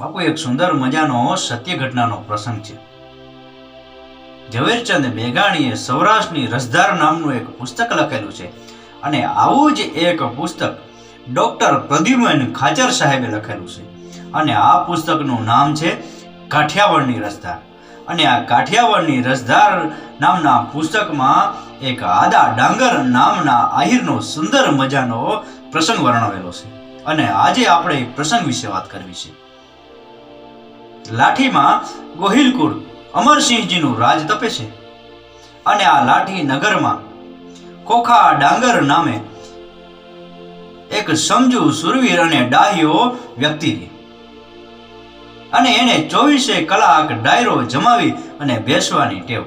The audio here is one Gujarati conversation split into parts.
બાપુ, એક સુંદર મજાનો સત્ય ઘટનાનો પ્રસંગ છે. ઝવેરચંદ મેઘાણીએ સૌરાષ્ટ્રની રસધાર નામનું એક પુસ્તક લખેલું છે અને આવું જ એક પુસ્તક ડોક્ટર પ્રદ્યુમન ખાચર સાહેબે લખેલું છે. અને આ પુસ્તકનું નામ છે કાઠિયાવાડની રસધાર. અને આ કાઠિયાવાડની રસધાર નામના પુસ્તકમાં એક આદા ડાંગર નામના આહિરનો સુંદર મજાનો પ્રસંગ વર્ણવેલો છે. અને આજે આપણે પ્રસંગ વિશે વાત કરવી છે. લાઠીમાં ગોહિલકુળ અમરસિંહજીનું રાજ તપે છે. અને આ લાઠી નગરમાં કોખા ડાંગર નામે એક સમજુ સુરવીર અને ડાહ્યો વ્યક્તિ અને એને ચોવીસે કલાક ડાયરો જમાવી અને બેસવાની ટેવ.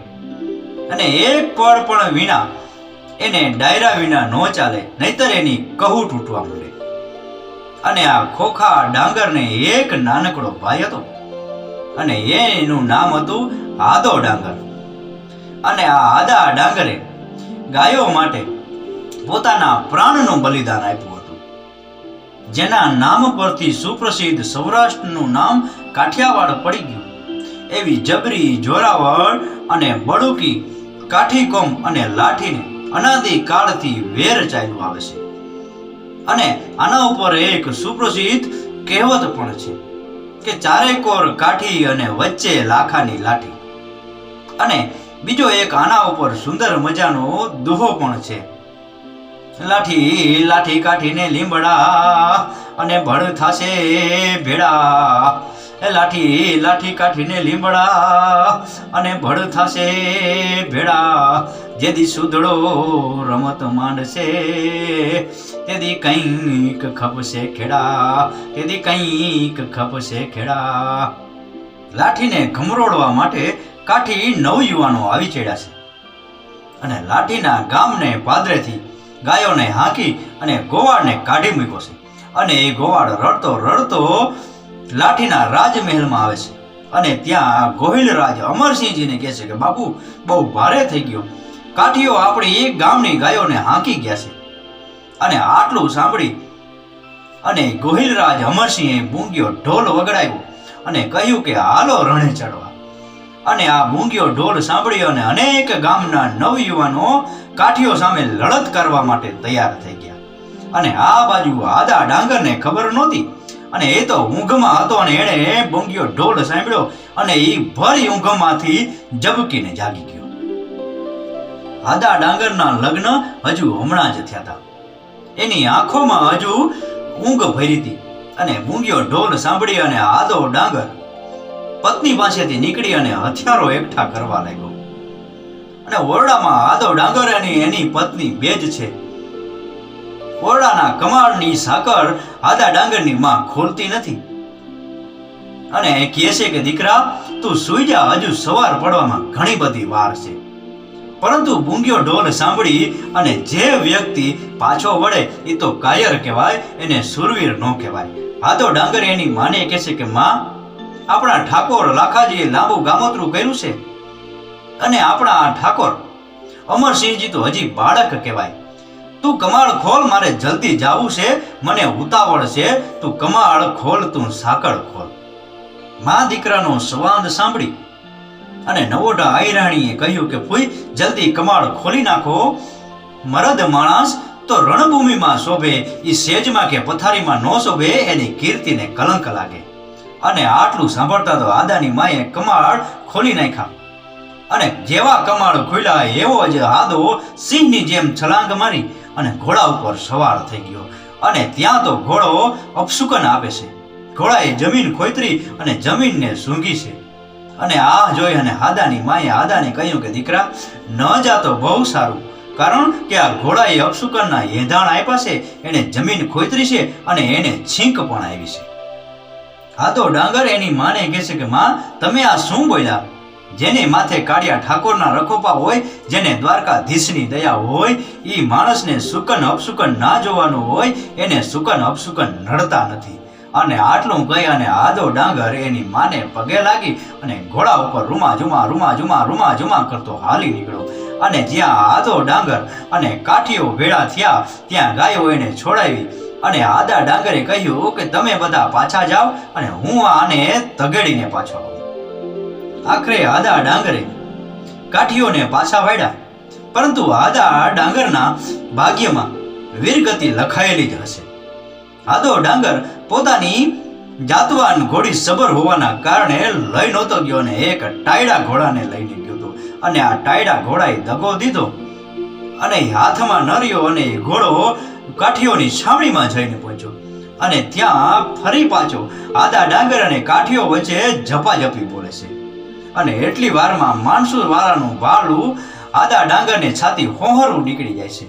અને એક પળ પણ વિના એને ડાયરા વિના ન ચાલે, નહીતર એની કહું તૂટવા મળે અને આ ખોખા ડાંગરને એક નાનકડો ભાઈ હતો. અને એનું નામ હતું આદો ડાંગર. અને આ આદા ડાંગરે ગાયો માટે પોતાના પ્રાણનું બલિદાન આપ્યું હતું. જેના નામ પરથી સુપ્રસિદ્ધ સૌરાષ્ટ્રનું નામ કાઠિયાવાડ પડી ગયું. એવી જબરી જોરાવળ અને બડુકી કાઠીકોમ અને લાઠીને અનાદિ કાળથી વેર ચાલ્યું આવે છે. અને આના ઉપર એક સુપ્રસિદ્ધ કહેવત પણ છે. કે ચારે કોર કાઠી અને વચ્ચે લાખાની લાઠી. અને બીજો એક આના ઉપર સુંદર મજાનો દુહો પણ છે. લાઠી લાઠી કાઠીને લીંબડા અને ભળ થાશે ભેડા એ લાઠી લાઠી કાઠીને લીંબડા અને ભળ થશે ભેડા જેદી સુધડો રમત માંડશે, તેદી કંઈક ખપશે ખેડા. તેદી કંઈક ખપશે ખેડા. લાઠીને ખમરોડવા માટે કાઠી નવ યુવાનો આવી ચડ્યા છે. અને લાઠીના ગામને પાદરેથી ગાયોને હાંકી અને ગોવાળને કાઢી મૂક્યો છે. અને એ ગોવાળ રડતો રડતો લાઠીના રાજમહેલમાં આવે છે. અને ત્યાં ગોહિલ રાજ અમરસિંહજીને કહે છે કે, બાપુ, બહુ ભારે થઈ ગયો. કાઠીઓ આપણી એક ગામની ગાયોને હાંકી ગયા છે. અને આટલું સાંભળી અને ગોહિલરાજ અમરસિંહે બૂંગ્યો ઢોલ વગડાવ્યો અને કહ્યું કે, હાલો રણે ચડવા. અને આ બૂંગ્યો ઢોલ સાંભળી અને અનેક ગામના નવયુવાનો કાઠીઓ સામે લડત કરવા માટે તૈયાર થઈ ગયા. અને આ બાજુ આદા ડાંગરને ખબર નહોતી અને એ તો ઊંઘમાં હતો અને એણે ભૂંગ્યો ઢોલ સાંભળ્યો અને એ ભરી ઊંઘમાંથી જબકીને જાગી ગયો. આદા ડાંગરના લગ્ન હજુ હમણાં જ થયા હતા એની આંખોમાં હજુ ઊંઘ ભરી હતી અને બૂંગ્યો ઢોલ સાંભળી અને આદો ડાંગર પત્ની પાસેથી નીકળી અને હથિયારો એકઠા કરવા લાગ્યો. અને ઓરડામાં આદો ડાંગર અને એની પત્ની બે જ છે. ઓરડાના કમાળની સાકર આદા ડાંગરની માં ખોલતી નથી. અને કહે છે કે, દીકરા, તું સુઈ જા, હજુ સવાર પડવામાં ઘણી બધી વાર છે. પરંતુ બૂંગ્યો ઢોલ સાંભળી અને જે વ્યક્તિ પાછો વળે એ તો કાયર કહેવાય, એને સુરવીર ન કહેવાય. આદો ડાંગર એની માને કહે છે કે, માં, આપણા ઠાકોર લાખાજીએ લાંબુ ગામોતરું કર્યું છે. અને આપણા આ ઠાકોર અમરસિંહજી તો હજી બાળક કહેવાય. તું કમાળ ખોલ, મારે જલ્દી જાવું છે, મને ઉતાવળ છે. તું કમાળ ખોલ, તું સાકળ ખોલ. મા દીકરાનો સંવાદ સાંભળી અને નવોડા આયરાણીએ કહ્યું કે, ફૂઈ, જલ્દી કમાળ ખોલી નાખો. મરદ માણસ તો રણભૂમિમાં શોભે એ સેજમાં કે પથારીમાં ન શોભે, એની કીર્તિને કલંક લાગે. અને આટલું સાંભળતા તો આદાની માએ કમાળ ખોલી નાખ્યા. અને જેવા કમાળ ખોલ્યા, એવો જ આદો સિંહની જેમ છલાંગ મારી. અને ઘોડા ઉપર સવાર થઈ ગયો. અને ત્યાં તો ઘોડો અપશુકન આપે છે. ઘોડાએ જમીન ખોતરી અને જમીનને સૂંઘી છે. અને આ જોઈ અને હાદાની માએ હાદાને કહ્યું કે, દીકરા, ન જાતો બહુ સારું. કારણ કે આ ઘોડાએ અપશુકનના હેંધાણ આપ્યા છે. એણે જમીન ખોતરી છે અને એને છીંક પણ આવી છે. આ તો ડાંગર એની માને કહે છે કે, માં, તમે આ શું બોલ્યા? જેને માથે કાળિયા ઠાકોરના રખોપા હોય, જેને દ્વારકાધીશની દયા હોય એ માણસને સુકન અપસુકન ના જોવાનું હોય, એને સુકન અપસુકન નડતા નથી. અને આટલું કહી અને આદો ડાંગર એની માને પગે લાગી અને ઘોડા ઉપર રૂમા જુમા રૂમા જુમા રૂમા જુમા કરતો હાલી નીકળ્યો. અને જ્યાં આદો ડાંગર અને કાઠીઓ ભેળા થયા, ત્યાં ગાયો એને છોડાવી. અને આદા ડાંગરે કહ્યું કે, તમે બધા પાછા જાઓ અને હું આને તગેડીને પાછો આવું. આખરે આદા ડાંગરે. કાઠીઓને પાછા વાળ્યા પરંતુ આદા ડાંગરના ભાગ્યમાં વીરગતિ લખાયેલી જ હશે. આદો ડાંગર પોતાની જાતવાન ઘોડી સબર હોવાના કારણે લઈ નહોતો ગયો અને એક ટાયડા ઘોડાને લઈને ગયો હતો. અને આ ટાયડા ઘોડાએ દગો દીધો અને હાથમાં ન રહ્યો અને ઘોડો કાઠીઓની છાવણીમાં જઈને પહોંચ્યો. અને ત્યાં ફરી પાછો આદા ડાંગર અને કાઠીઓ વચ્ચે ઝપાઝપી બોલે છે. અને એટલી વારમાં માનસુર વાળાનું વાળું આદા ડાંગરને છાતી હોહરું નીકળી જાય છે.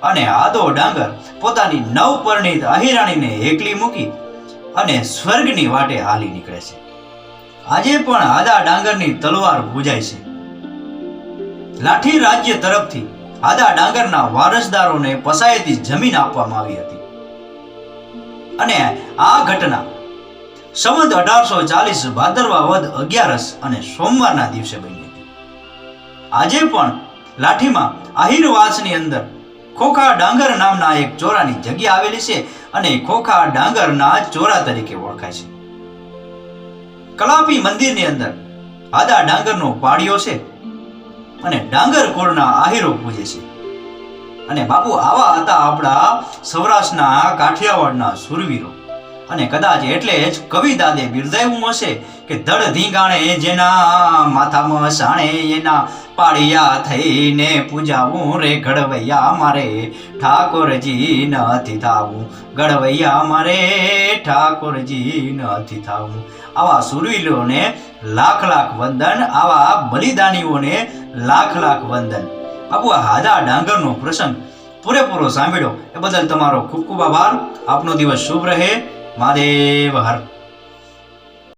અને આદો ડાંગર પોતાની નવપરણિત અહિરાણીને એકલી મૂકી અને સ્વર્ગની વાટે હાલી નીકળે છે. આજે પણ આદા ડાંગરની તલવાર ભૂજાય છે. લાઠી રાજ્ય તરફથી આદા ડાંગરના વારસદારોને પસાયતી જમીન આપવામાં આવી હતી. અને આ ઘટના સંવત અઢારસો ચાલીસ ભાદરવા વધ અગિયારસ અને સોમવારના દિવસે બની હતી. આજે પણ લાઠીમાં આહિરવાસની અંદર ખોખા ડાંગર નામના એક ચોરાની જગ્યા આવેલી છે અને ખોખા ડાંગરના ચોરા તરીકે ઓળખાય છે. કલાપી મંદિરની અંદર આદા ડાંગરનો પાડિયો છે અને ડાંગર કોળના આહિરો પૂજે છે. અને બાપુ આવા હતા આપણા સૌરાષ્ટ્રના કાઠિયાવાડના સુરવીરો. અને કદાચ એટલે જ કવિ દાદે બિરદાવ્યું હશે કે ધડ ધીંગાણે જેના માથામાં સાણે એના પાળિયા થઈને પૂજાવું રે, ઘડવૈયા મારે, ઠાકોરજી નથી થાવું. ગડવૈયા મારે, ઠાકોરજી નથી થાવું. આવા સુરવીલોને લાખ લાખ વંદન, આવા બલિદાનીઓને લાખ લાખ વંદન. આબુ હાદા ડાંગરનો પ્રસંગ પૂરેપૂરો સાંભળ્યો. એ બદલ તમારો ખૂબ ખૂબ આભાર. આપનો દિવસ શુભ રહે. મહાદેવ હર